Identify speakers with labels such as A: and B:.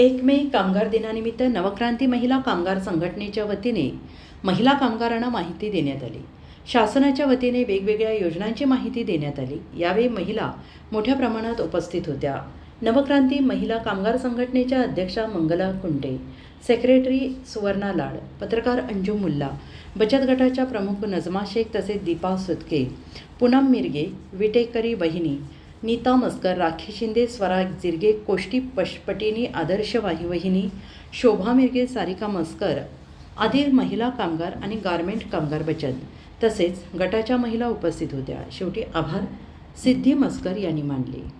A: एक मे कामगार दिनानिमित्त नवक्रांती महिला कामगार संघटनेच्या वतीने महिला कामगारांना माहिती देण्यात आली. शासनाच्या वतीने वेगवेगळ्या योजनांची माहिती देण्यात आली. यावेळी महिला मोठ्या प्रमाणात उपस्थित होत्या. नवक्रांती महिला कामगार संघटनेच्या अध्यक्षा मंगला कुंटे सेक्रेटरी सुवर्णा लाड पत्रकार अंजू मुल्ला बचत गटाच्या प्रमुख नजमा शेख तसेच दीपा सुतके पूनम मिरगे विटेकरी बहिणी नीता मस्कर राखी शिंदे स्वराज जिरगे कोष्टी पशपटिनी आदर्श वाहिवहिनी शोभा मिरगे सारिका मस्कर आदी महिला कामगार आणि गारमेंट कामगार बचत तसेच गटाच्या महिला उपस्थित होत्या. शेवटी आभार. सिद्धी मस्कर यांनी मानले.